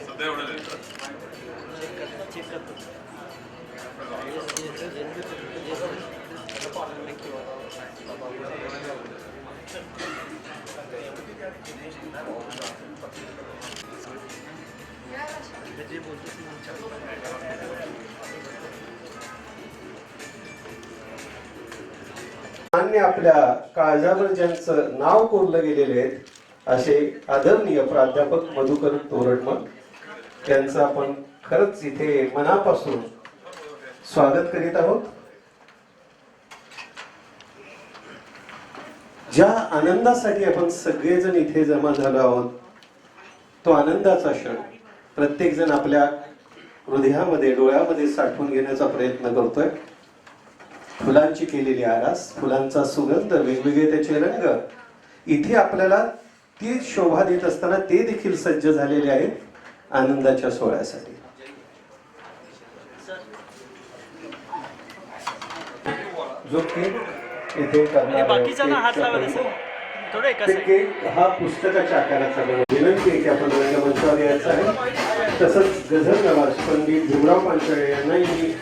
सध्या एवढं मान्य आपल्या काळजावर ज्यांचं नाव कोरलं गेलेले आहेत असे आदरणीय प्राध्यापक मधुकर तोरडमल त्यांचं आपण खरंच इथे मनापासून स्वागत करीत आहोत. ज्या आनंदासाठी आपण सगळेजण इथे जमा झालो आहोत तो आनंदाचा क्षण. प्रत्येक जण आपल्या हृदयामध्ये डोळ्यामध्ये साठवून घेण्याचा प्रयत्न करतोय. फुलांची केलेली आरास फुलांचा सुगंध वेगवेगळे त्याचे रंग इथे आपल्याला ती शोभा देत असताना ते देखील सज्ज झालेले आहेत आनंदाच्या सोहळ्यासाठी. जो केक इथे करणार केक हा पुस्तकाच्या आकाराचा बनवला विनंती आहे की आपण रंगमंचावर यायचं आहे. तसंच गझल नवाज पंडित भीमराव पांचाळे यांनाही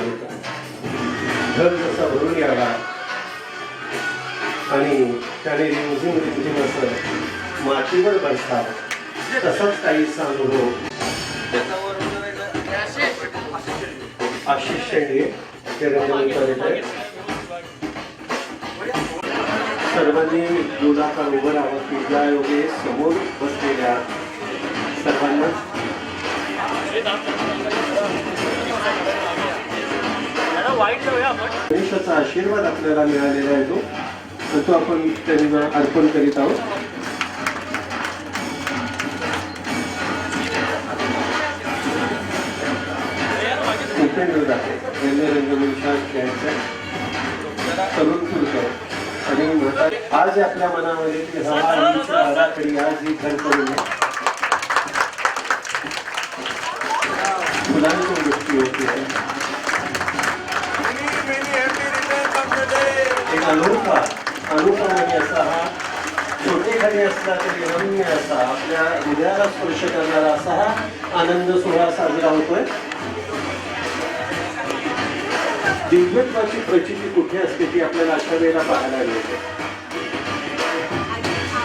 मधूचं घर जसा भरून यावा आणि त्याने रिमझिम रिमझिम असं मातीवर बसतात तसाच काहीसा अनुभव आशिष शेंडे ते रंगमंचावर सर्वांनी योगाकार उभं राहावं की ज्या योगे समोर बसलेल्या सर्वांना वाईट जाऊया आपण. गणेशाचा आशीर्वाद आपल्याला मिळालेला आहे तो. तर तो आपण त्यांना अर्पण करीत आहोत. उपेंद्र तरुण आणि आज आपल्या मनामध्ये हा आराखडी आज ही घर करून फुलांची गोष्टी होती. एक अनोखा म्हणजे असा हा छोटे असला तरी रम्य असा आपल्या हृदयाला स्पर्श करणारा असा हा आनंद सोहळा साजरा होतोय. दिव्यत्वाची प्रचिती कुठे असते ती आपल्याला अशा वेळेला पाहायला मिळते.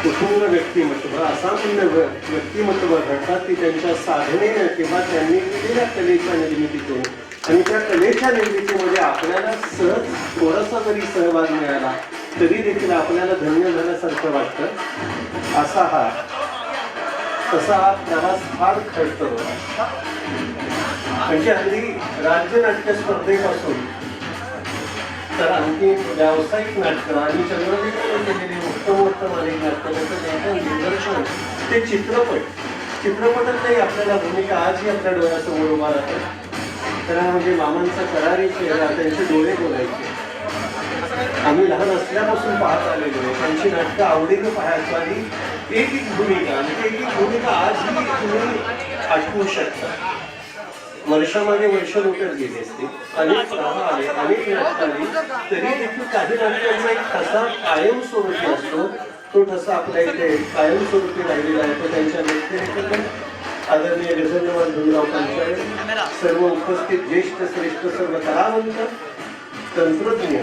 कुटुंब व्यक्तिमत्व असामान्य व्य- व्यक्तिमत्व घडतात ती त्यांच्या साधनेने किंवा त्यांनी केलेल्या कलेच्या निर्मितीतून. आणि त्या कलेच्या निर्मितीमध्ये आपल्याला सहज थोडासा जरी सहभाग मिळाला तरी देखील आपल्याला धन्य झाल्यासारखं वाटतं. असा हा तसा हा प्रवास फार खडतो म्हणजे हल्ली राज्य नाट्य स्पर्धेपासून तर आणखी व्यावसायिक नाटकं आणि चंद्रलेखाने केलेली उत्तम उत्तम अनेक नाटकं त्याचं त्यांचं ते चित्रपट. चित्रपटातही आपल्याला भूमिका आजही आपल्या डोळ्यासमोर उभा राहतात. तर हा म्हणजे मामांचा करारी चेहरा त्यांचे डोळे बोलायचे आम्ही लहान असल्यापासून पाहत आलेलो आहे. त्यांची नाटकं आवडीनं पाहायचो आणि एक एक भूमिका म्हणजे एक एक भूमिका आजही तुम्ही आठवू शकता. वर्षामागे वर्ष लुटत गेली असते. अनेक सभा आले अनेक नाटकं आली तरी देखील काही नाटकांचा एक ठसा कायमस्वरूपी असतो. तो ठसा आपल्या इथे कायमस्वरूपी राहिलेला आहे. तो त्यांच्या व्यक्तिरेखेतून आदरणीय गजलवान भीमराव पांचाळे सर्व उपस्थित ज्येष्ठ श्रेष्ठ सर्व कलावंत तंत्रज्ञ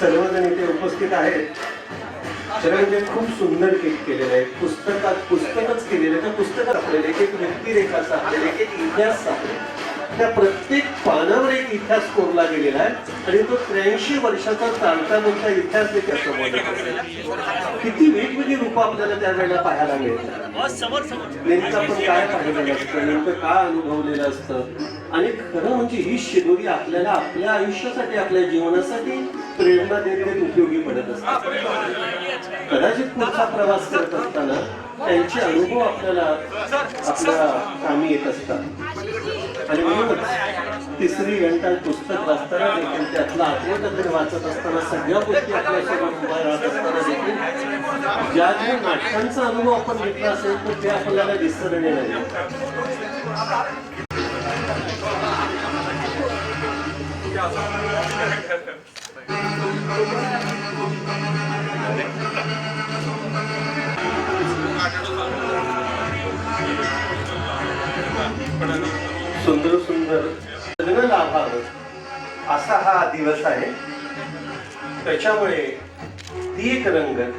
सर्वजण इथे उपस्थित आहेत. म्हणजे खूप सुंदर केक केलेलं आहे. पुस्तकात पुस्तकच केलेलं आहे. त्या पुस्तकात आपल्याला एक एक व्यक्तिरेखा सापडेल. एक एक इतिहास सापडेल. त्या प्रत्येक पानावर एक इतिहास कोरला गेलेला आहे. आणि तो त्र्याऐंशी वर्षाचा चालता बोलता इतिहास देखील समोर किती वेगवेगळी रूप आपल्याला त्यावेळेला पाहायला मिळतात. नेमकं आपण काय पाहिलेलं असतं? नेमकं काय अनुभवलेलं असतं? आणि खरं म्हणजे ही शिदोरी आपल्याला आपल्या आयुष्यासाठी आपल्या जीवनासाठी प्रेरणा देत देत उपयोगी पडत असते. कदाचित पुढचा प्रवास करत असताना त्यांचे अनुभव आपल्याला आपल्या कामी येत असतात. आणि म्हणूनच तिसरी घंटा पुस्तक वाचताना देखील त्यातला आत्मकथन वाचत असताना सगळ्या गोष्टी आपल्यासोबत उभ्या राहत असताना देखील ज्या ज्या नाटकांचा अनुभव आपण घेतला असेल तर ते आपल्याला विसरणे नाही. सुंदर सुंदर लग्न लाभावं असा हा दिवस आहे. त्याच्यामुळे ती एक रंगत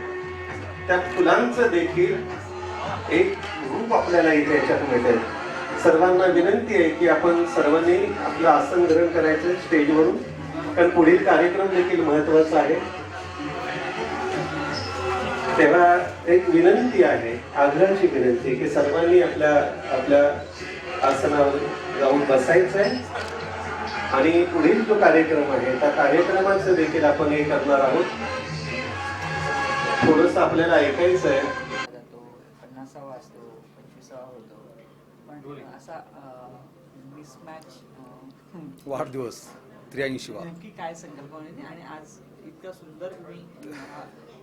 त्या फुलांचं देखील एक रूप आपल्याला इथे याच्यात मिळेल सर्वांना विनंती आहे की आपण सर्वांनी आपलं आसन ग्रहण करायचं स्टेजवरून. कारण पुढील कार्यक्रम देखील महत्त्वाचा आहे. तेव्हा एक विनंती आहे आग्रहाची विनंती की सर्वांनी आपल्या आपल्या आसनावर जाऊन बसायचं आहे आणि पुढील जो कार्यक्रम आहे त्या कार्यक्रमाचं देखील आपण हे करणार आहोत. थोडस आपल्याला ऐकायचं आहे. पन्नासावा असतो पंचवीसावा होतो. पण असा मिसमॅच वाढदिवस. त्र्याऐंशीवा नक्की काय संकल्पना होती आणि आज इतका सुंदर तुम्ही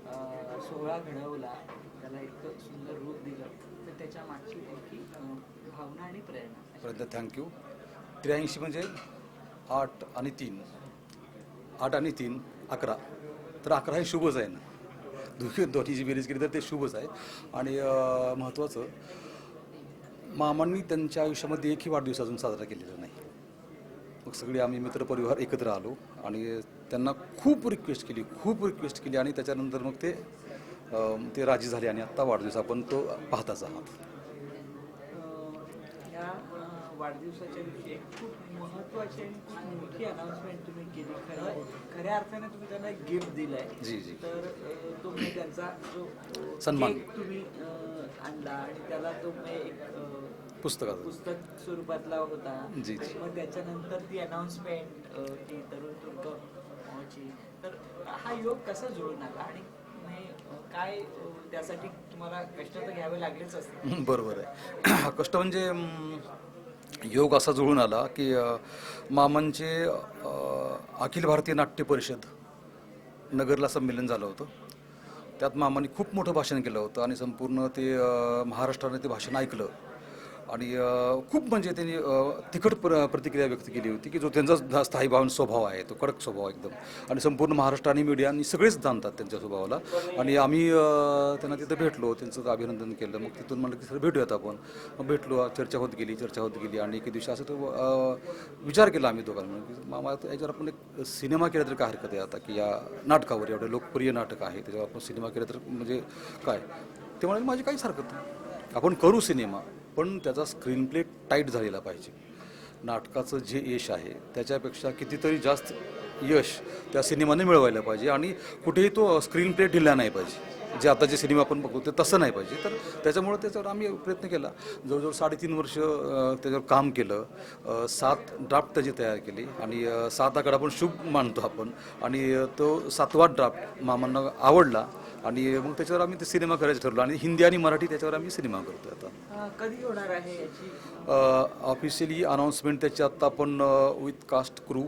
अं, सोहळा घडवला त्याला इतकं सुंदर रूप दिलं तर त्याच्या मागची नेमकी अं, भावना आणि प्रेरणा थँक्यू त्र्याऐंशी म्हणजे आठ आणि तीन. आठ आणि तीन अकरा. तर अकरा हे शुभच आहे ना. दोन्ही दोन्हीची बेरीज केली तर ते शुभच आहे. आणि अं, महत्त्वाचं मामांनी त्यांच्या आयुष्यामध्ये एकही वाढदिवस अजून साजरा केलेला नाही. मग सगळे आम्ही मित्रपरिवार एकत्र आलो आणि त्यांना खूप रिक्वेस्ट केली खूप रिक्वेस्ट केली आणि त्याच्यानंतर मग ते अं, ते राजी झाले आणि आत्ता वाढदिवस आपण तो पाहताच आहात अं, या अं, वाढदिवसाच्या दिवशी एक खूप महत्वाची आणि खूप मोठी अनाउन्समेंट तुम्ही केली खरं खऱ्या अर्थाने तुम्ही त्यांना एक गिफ्ट दिलंय जी, जी. तर अं, तो म्हणजे त्यांचा जो अं, सन्मान. तुम्ही अं, आणला आणि त्याला तो म्हणजे एक अं, पुस्तकाचं. पुस्तक स्वरूपातला होता. जी, जी. मग त्याच्यानंतर ती अनाउन्समेंट की तरुण तुर्क तर हा योग कसा जुळून आला आणि अं, काय अं, त्यासाठी तुम्हाला कष्ट तर घ्यावे लागलेच बरोबर आहे. कष्ट म्हणजे अं, योग असा जुळून आला की अं, मामांचे अं, अखिल भारतीय नाट्य परिषद नगरला संमेलन झालं होतं. त्यात मामांनी खूप मोठं भाषण केलं होतं आणि संपूर्ण ते अं, महाराष्ट्राने ते भाषण ऐकलं. आणि खूप म्हणजे त्यांनी तिखट प्र प्रतिक्रिया व्यक्त केली होती की जो त्यांचा स्थायी भावन स्वभाव आहे तो कडक स्वभाव एकदम. आणि संपूर्ण महाराष्ट्र आणि मीडिया आणि सगळेच जाणतात त्यांच्या स्वभावाला. आणि आम्ही त्यांना तिथं भेटलो त्यांचं अभिनंदन केलं. मग तिथून म्हणलं की सर भेटूयात आपण. मग भेटलो चर्चा होत गेली चर्चा होत गेली. आणि एके दिवशी असं तो विचार केला आम्ही दोघांना. की मामा याच्यावर आपण एक सिनेमा केला तरी काय हरकत आहे आता? की या नाटकावर एवढं लोकप्रिय नाटक आहे त्याच्यावर आपण सिनेमा केला तर म्हणजे काय? ते म्हणाले माझी काहीच हरकत नाही. आपण करू सिनेमा. पण त्याचा स्क्रीन प्ले टाईट झालेला पाहिजे. नाटकाचं जे यश आहे त्याच्यापेक्षा कितीतरी जास्त यश त्या सिनेमाने मिळवायला पाहिजे आणि कुठेही तो स्क्रीन प्ले ढिला नाही पाहिजे. जे आता जे सिनेमा आपण बघतो ते तसं नाही पाहिजे. तर त्याच्यामुळं त्याच्यावर आम्ही प्रयत्न केला. जवळजवळ साडेतीन वर्ष त्याच्यावर काम केलं. सात ड्राफ्ट त्याची तयार केली आणि सात आकडा आपण शुभ मानतो आपण. आणि तो सातवा ड्राफ्ट मामांना आवडला. आणि मग त्याच्यावर आम्ही ते सिनेमा करायचं ठरलो आणि हिंदी आणि मराठी त्याच्यावर आम्ही सिनेमा करतो आता. कधी होणार आहे ऑफिशियली अनाऊन्समेंट त्याची आत्ता आपण विथ कास्ट क्रू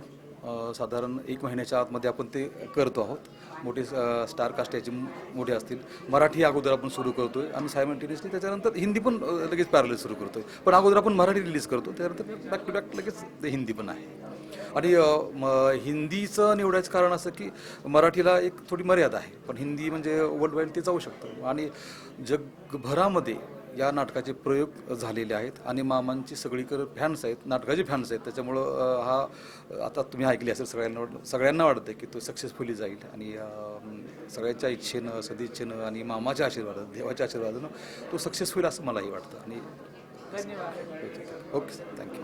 साधारण एक महिन्याच्या आतमध्ये आपण ते करतो आहोत. मोठे स्टार कास्ट याची मोठे असतील. मराठी अगोदर आपण सुरू करतोय. आणि सायमल्टेनियसली त्याच्यानंतर हिंदी पण लगेच पॅरल सुरू करतोय. पण अगोदर आपण मराठी रिलीज करतो. त्यानंतर बॅक टू बॅक लगेच ते हिंदी पण आहे. आणि हिंदीचं निवडायचं कारण असं की मराठीला एक थोडी मर्यादा आहे. पण हिंदी म्हणजे वर्ल्ड वाईड ते जाऊ शकतं. आणि जगभरामध्ये या नाटकाचे प्रयोग झालेले आहेत आणि मामांची सगळीकडे फॅन्स आहेत नाटकाचे फॅन्स आहेत. त्याच्यामुळं हा आता तुम्ही ऐकली असेल सगळ्यांना सगळ्यांना वाटतं की तो सक्सेसफुली जाईल. आणि सगळ्यांच्या इच्छेनं सदिच्छेनं आणि मामाच्या आशीर्वादानं देवाच्या आशीर्वादानं तो सक्सेसफुल असं मलाही वाटतं. आणि धन्यवाद. Okay thank you